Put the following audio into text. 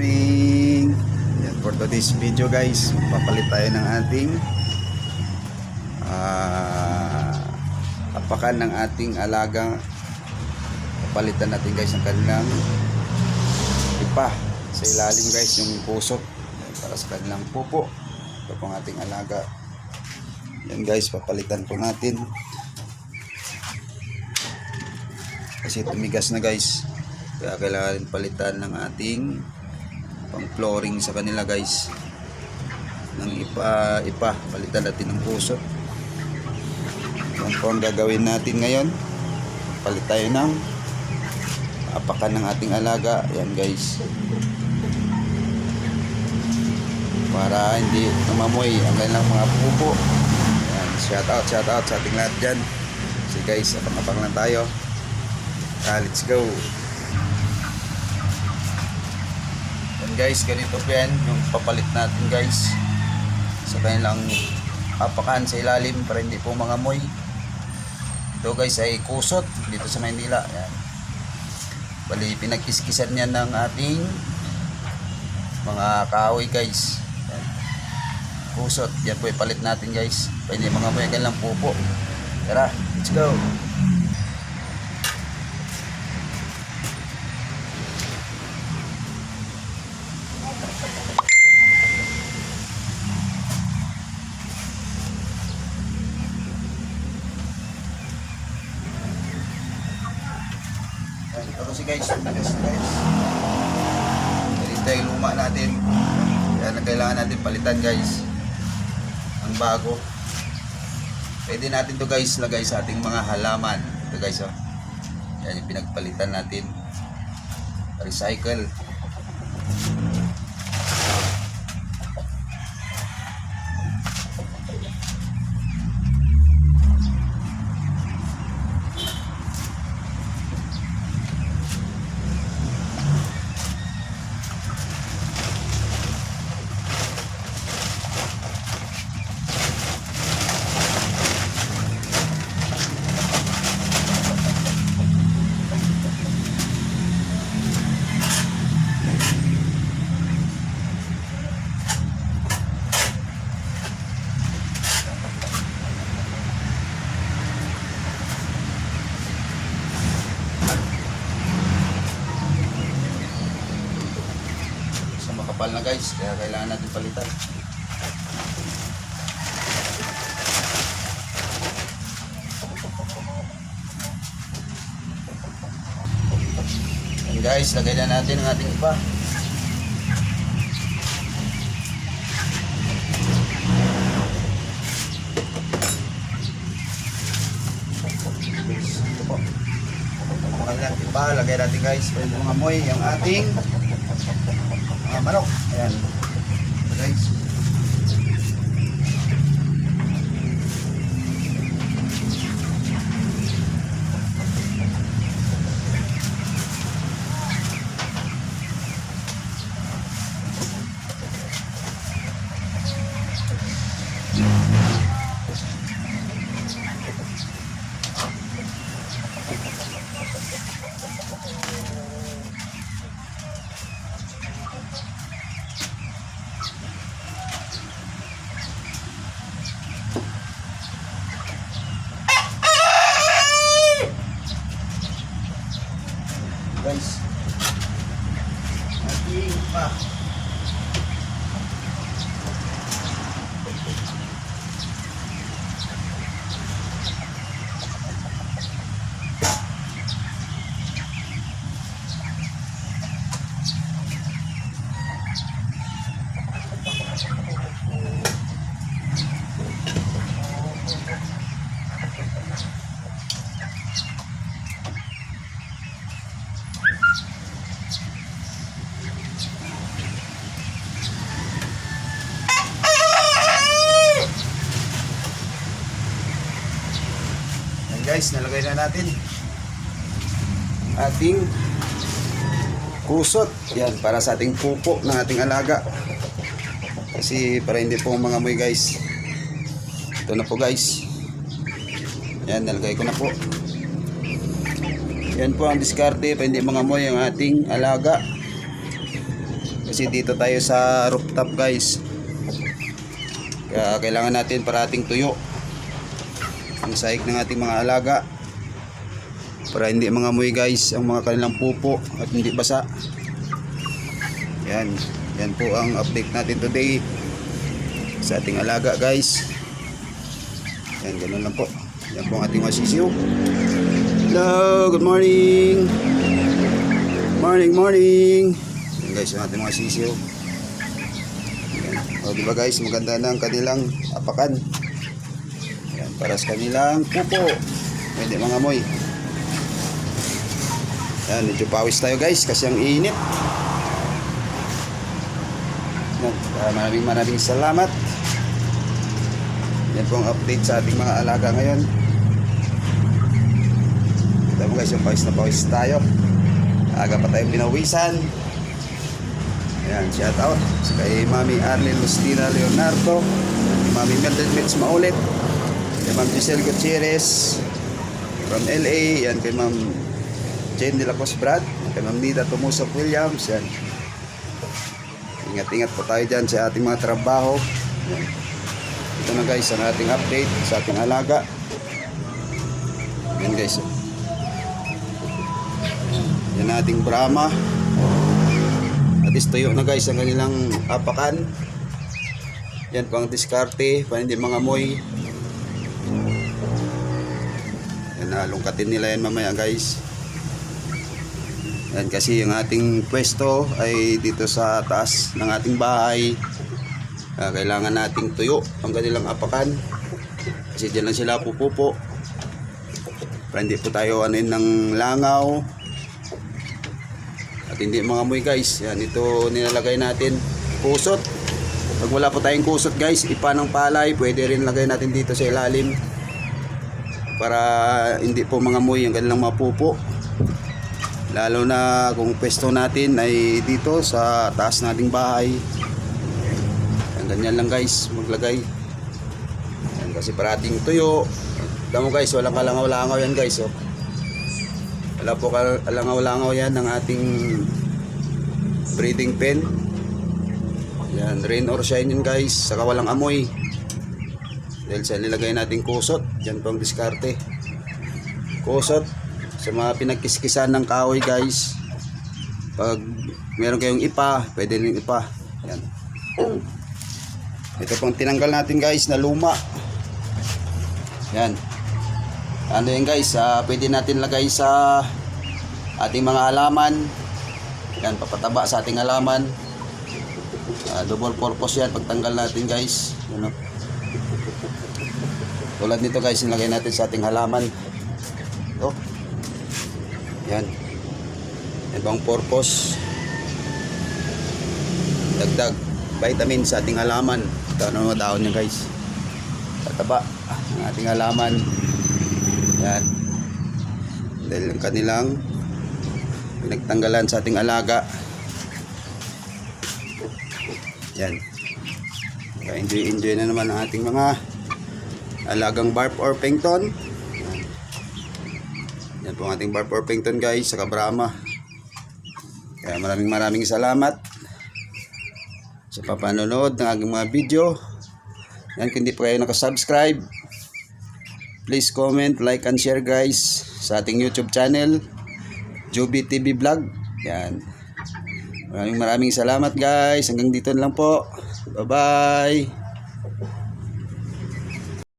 morning! Yan, for today's video guys, papalit tayo ng ating ah, apakan ng ating alaga. Papalitan natin guys ang kanilang ipa sa ilalim guys yung pusok para sa kanilang pupo. Ito pong ating alaga. Yan guys, papalitan po natin. Kasi tumigas na guys. Kaya kailangan palitan ng ating pang flooring sa kanila guys. Ng ipa, ipa. Palitan natin ng puso. Yan gagawin natin ngayon. Palit tayo ng apakan ng ating alaga. Yan guys. Para hindi namamoy ang kanilang mga pupo. Yan. Shout out, shout out sa ating lahat dyan. So guys, apang-apang lang tayo. Ah, let's go. Yan guys, ganito po yung papalit natin guys sa kanilang apakan sa ilalim para hindi po mga moy. Ito guys ay kusot dito sa Maynila. Yan. Bali, pinagkiskisan niya ng ating mga kahoy guys. Yan. Kusot. Yan po ipalit natin guys. Pwede mga moy kanilang pupo. Tara, let's go. Yan, ito kasi guys, tumigas na guys. Ito yung luma natin. Yan ang kailangan natin palitan guys. Ang bago. Pwede natin to guys lagay sa ating mga halaman. Ito guys oh. Yan yung pinagpalitan natin. Recycle. Na guys. Kaya kailangan natin palitan. Yan guys lagay na natin ang ating iba. Ito po kanilang iba lagay natin guys pwede mga amoy yung ating mga manok. Ayan. Guys. Ating pa. Yan guys, nalagay na natin ating kusot. Yan, para sa ating pupo ng ating alaga. Kasi para hindi po mga moy guys. Ito na po guys. Yan, nalagay ko na po. Yan po ang diskarte para hindi mga moy ang ating alaga. Kasi dito tayo sa rooftop guys. Kaya kailangan natin parating tuyo ang sahig ng ating mga alaga para hindi mga amoy guys ang mga kanilang pupo at hindi basa. Yan. Yan po ang update natin today sa ating alaga guys. Yan, ganun lang po. Yan po ang ating masisiw. Hello, good morning. Morning, morning. Yan guys, yung ating mga sisiw. Yan. O, diba guys, maganda na ang kanilang apakan. Para sa kanilang pupo. Pwede mga amoy. Yan, medyo pawis tayo guys kasi ang init. Yan, kaya maraming maraming salamat. Yan po ang update sa ating mga alaga ngayon. Ito mo guys, yung pawis na pawis tayo. Aga pa tayo pinawisan. Ayan, shout out sa kay Mami Arlene Lustina Leonardo, Mami Mildred Mitz Maulit, kay Ma'am Giselle Gutierrez from LA, yan kay Ma'am Jane de Brad, kay Ma'am Nita Tumusok Williams, yan. Ingat-ingat po tayo dyan sa ating mga trabaho. Yan. Ito na guys ang ating update sa ating alaga. Yan guys. Yan ating Brahma. At least tuyo na guys ang kanilang apakan. Yan pang diskarte, para hindi mga amoy. Yan nalungkatin nila yan mamaya guys. Yan kasi yung ating pwesto ay dito sa taas ng ating bahay. Ah, kailangan nating tuyo ang kanilang apakan. Kasi dyan lang sila pupupo. Para hindi po tayo anin ng langaw. At hindi mga amoy guys. Yan, ito nilalagay natin. Kusot. Pag wala po tayong kusot guys, ipa ng palay. Pwede rin lagay natin dito sa ilalim. Para hindi po mga amoy ang kanilang mapupo. Lalo na kung pwesto natin ay dito sa taas nating bahay. Yan, ganyan lang guys, maglagay. Yan, kasi parating tuyo. Alam mo guys, walang kalangaw-langaw yan guys. Oh. Wala po kalangaw-langaw yan ng ating breeding pen. Yan, rain or shine yun guys. Saka walang amoy. Dahil sa nilagay nating kusot, yan po ang diskarte. Kusot, sa mga pinagkiskisan ng kahoy guys. Pag meron kayong ipa, pwede rin ipa. Yan. Ito pong tinanggal natin guys na luma. Yan. Ano yan guys, ah, pwede natin lagay sa ating mga halaman. Yan, papataba sa ating halaman. Ah, double purpose yan pagtanggal natin guys. Yan, oh. Tulad nito guys, nilagay natin sa ating halaman. Ito. Yan. Ibang purpose. Dagdag vitamin sa ating halaman. Ito ano mga dahon niya guys. Tataba ang ating halaman. Yan. Dahil ang kanilang pinagtanggalan sa ating alaga. Yan. Kaya enjoy enjoy na naman ang ating mga alagang barb or pengton. Yan. Po ang ating barb or pengton guys sa Brahma. Kaya maraming maraming salamat sa papanonood ng aking mga video. Yan, kung hindi pa kayo nakasubscribe, please comment, like, and share guys sa ating YouTube channel, Joby TV Vlog. Yan. Maraming maraming salamat guys. Hanggang dito na lang po. Bye-bye.